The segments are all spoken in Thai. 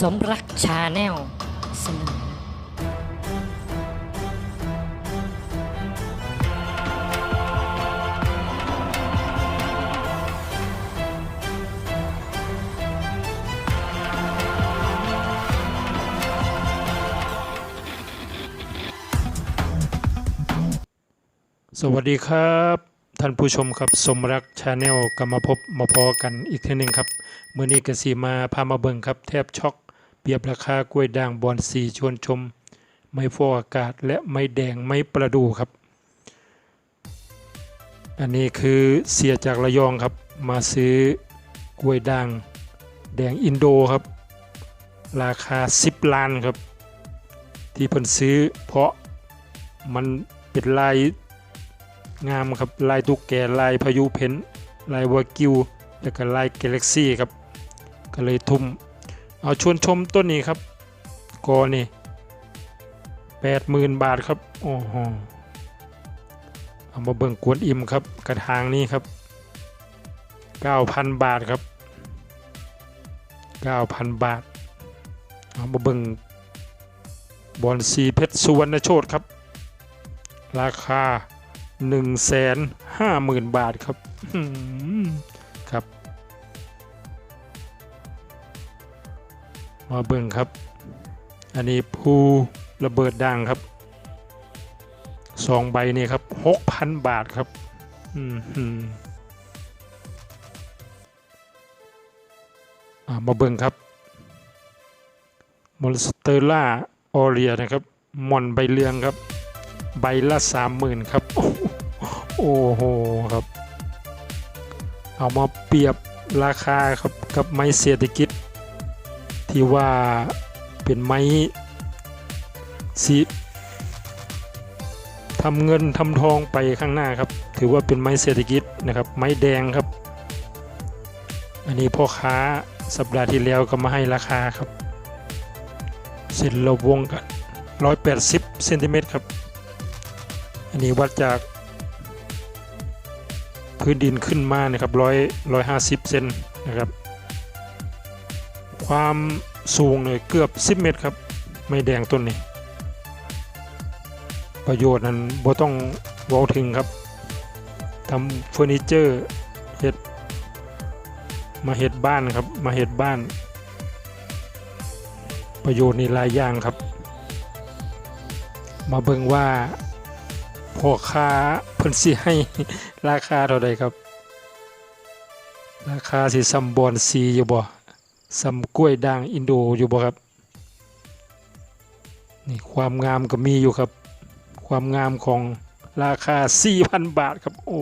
สมรักชาแนลเสนอสวัสดีครับ ท่านผู้ชมครับสมรักชาแนลกลับมาพบมาพอกันอีกทีหนึ่งครับเมื่อนี้กสีมาพามาเบิ่งครับ แทบช็อก เปรียบราคากล้วยด่างบอนสีชวนชม ไม่ฟอกอากาศและไม่แดงไม่ประดูครับ อันนี้คือเสียจากระยองครับ มาซื้อกล้วยด่าง แดงอินโดครับ ราคา 10 ล้านครับ ที่เพิ่นซื้อเพราะมันเป็นลายงามครับลายตุ๊กแกลายพายุเพนลายวากิวแล้วก็ลายกาแล็กซี่ครับ ก็เลยทุ่ม เอาชวนชมต้นนี้ครับกอนี่แปดหมื่นบาทครับโอ้โหเอามาเบิ่งกวนอิมครับกระถางนี้ครับเก้าพันบาทครับเก้าพันบาทเอามาเบิ่งบอลสีเพชรสุวรรณโชตครับ ราคาหนึ่งแสนห้าหมื่นบาทครับครับ มาเบิ่งครับ อันนี้ภูระเบิดดังครับสองใบนี่ครับหกพันบาทครับ อือหืออ่ามาเบิ่งครับมอนสเตอร่าออเรียนะครับมอนใบเรืองครับ ใบละสามหมื่นครับ โอ้โหครับ เอามาเปรียบราคาครับกับไม้เศรษฐกิจ ที่ว่าเป็นไม้สีทำเงินทำทองไปข้างหน้าครับ ถือว่าเป็นไม้เศรษฐกิจนะครับ ไม้แดงครับ อันนี้พ่อค้าสัปดาห์ที่แล้วก็มาให้ราคาครับเส้นระวงกัน 180เซนติเมตรครับ อันนี้วัดจากพื้นดินขึ้นมานะครับร้อยร้อยห้าสิบเซนนะครับ ความ สูงเลยเกือบ 10 เมตรครับ ไม่แดงต้นนี้ ประโยชน์นั้นบ่ต้องเว้าถึงครับทำเฟอร์นิเจอร์เฮ็ดมาเฮ็ดบ้านครับ มาเฮ็ดบ้าน ประโยชน์ในหลายอย่างครับ มาเบิ่งว่าพ่อค้าเพิ่นสิให้ราคาเท่าใดครับ ราคาสิซัมบอนซีอยู่บ่ ซัมกล้วยด่างอินโดอยู่บ่ครับนี่ความงามก็มีอยู่ครับ ความงามของราคา 4,000 บาทครับโอ้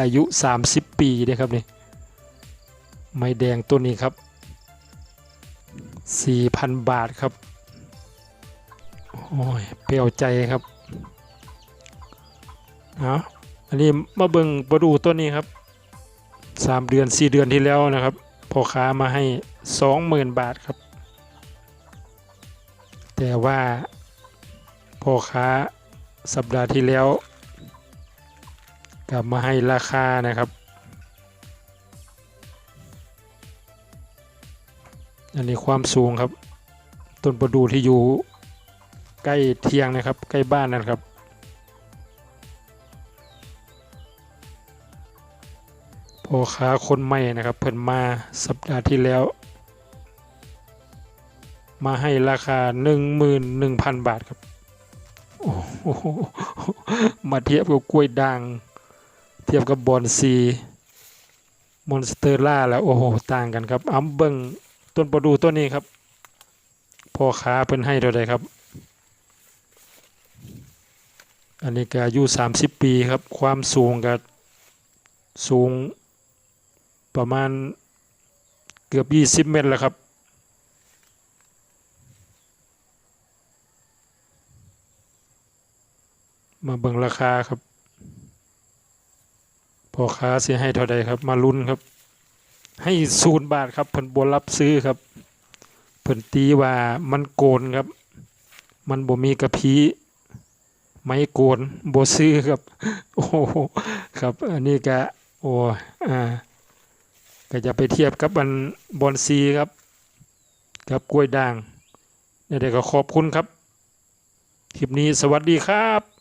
อายุ 30 ปีเด้ครับนี่ไม้แดงตัวนี้ครับ 4,000 บาทครับโอ้ยเปรี้ยวใจครับเอาอันนี้มาเบิ่งประดูต้นนี้ครับสามเดือนสี่เดือนที่แล้วนะครับ พ่อค้ามาให้สองหมื่นบาทครับ แต่ว่าพ่อค้าสัปดาห์ที่แล้ว กลับมาให้ราคานะครับ อันนี้ความสูงครับ ต้นประดู่ที่อยู่ใกล้เทียงนะครับ ใกล้บ้านนะครับ พ่อค้าคนใหม่นะครับเพิ่นมาสัปดาห์ที่แล้ว มาให้ราคา 11,000 บาทครับโอ้โหมาเทียบกับกล้วยด่าง เทียบกับบอนซีมอนสเตอร่าแล้วโอ้โหต่างกันครับอ้ำเบิงต้นประดูต้นนี้ครับพ่อค้าเพิ่นให้เท่าใดครับ อันนี้ก็อายุ30 ปีครับ ความสูงก็สูง ประมาณเกือบ 20 เมตรแล้วครับ มาเบิ่งราคาครับพ่อค้าเสิให้เท่าใดครับ มาลุ้นครับ ให้ศูนย์บาทครับเพิ่นบ่รับซื้อครับเพิ่นตีว่ามันโกนครับ มันบ่มีกระพี้ไม้โกนบ่ซื้อครับ โอ้โหครับ อันนี้ก็โอ้อ่า ก็จะไปเทียบกับอันบอลซีครับ กับกล้วยด่างนี่เดี๋ยวก็ขอบคุณครับ คลิปนี้สวัสดีครับ